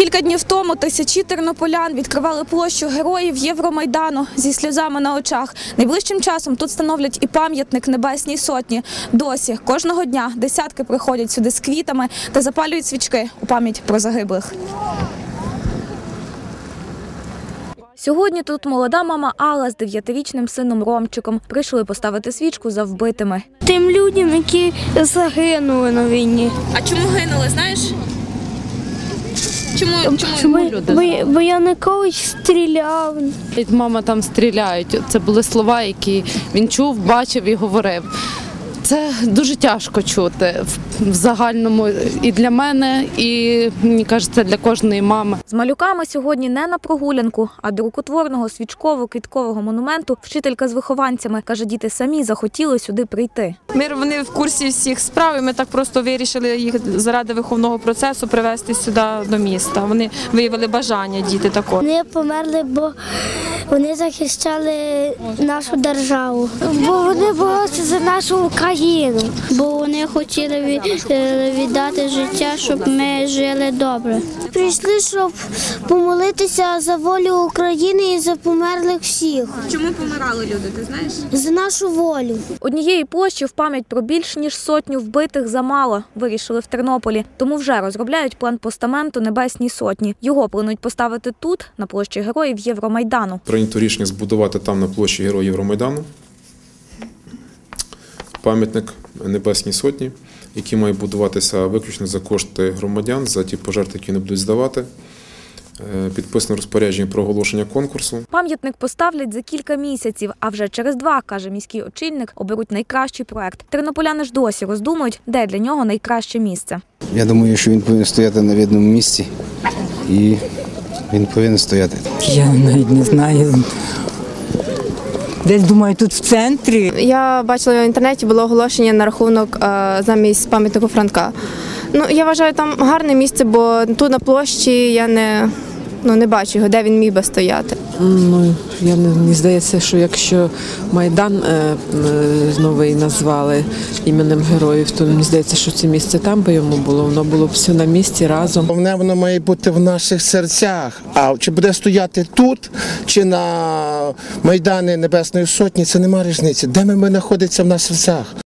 Кілька днів тому тисячі тернополян відкривали площу героїв Євромайдану зі сльозами на очах. Найближчим часом тут становлять і пам'ятник Небесній Сотні. Досі кожного дня десятки приходять сюди з квітами та запалюють свічки у пам'ять про загиблих. Сьогодні тут молода мама Алла з дев'ятирічним сином Ромчиком прийшли поставити свічку за вбитими. тим людям, які загинули на війні. А чому гинули? Знаєш? Чому чому люди? бо, бо я на когось стріляв. Мама там стріляють. Це були слова, які він чув, бачив і говорив. Це дуже тяжко чути в- загальному і для мене, і мені кажеться, для кожної мами. З малюками сьогодні не на прогулянку, а до рукотворного свічково-квіткового монументу вчителька з вихованцями каже, діти самі захотіли сюди прийти. Ми вони в курсі всіх справ. і Ми так просто вирішили їх заради виховного процесу привезти сюди до міста. Вони виявили бажання діти також. Вони померли, бо вони захищали нашу державу. Бо вони боролися за нашу Україну. Бо вони хотіли е, віддати життя, щоб ми жили добре. Прийшли, щоб помолитися за волю України і за померлих всіх. Чому помирали люди? Ти знаєш? За нашу волю. Однієї площі в пам'ять про більш ніж сотню вбитих замало. Вирішили в Тернополі. Тому вже розробляють план постаменту Небесній Сотні. Його планують поставити тут, на площі героїв Євромайдану. Прийнято рішення збудувати там на площі Героїв Євромайдану пам'ятник Небесній Сотні, який має будуватися виключно за кошти громадян, за ті пожертви, які не будуть здавати. Е, Підписано розпорядження про оголошення конкурсу. Пам'ятник поставлять за кілька місяців, а вже через два, каже міський очільник, оберуть найкращий проект. Тернополяни ж досі роздумують, де для нього найкраще місце. Я думаю, що він повинен стояти на видному місці і він повинен стояти. Я навіть не знаю. Десь думаю, тут в центрі. Я бачила в інтернеті було оголошення на рахунок е, замість пам'ятнику Франка. Ну я вважаю, там гарне місце, бо тут на площі я не, ну, не бачу його, де він міг би стояти. Ну, я не мені здається, що якщо Майдан е, е, новий назвали іменем героїв, то мені здається, що це місце там би йому було. Воно було б все на місці разом. Головне, воно має бути в наших серцях. А чи буде стояти тут, чи на Майдані Небесної Сотні, це немає різниці. Де ми знаходиться в наших серцях.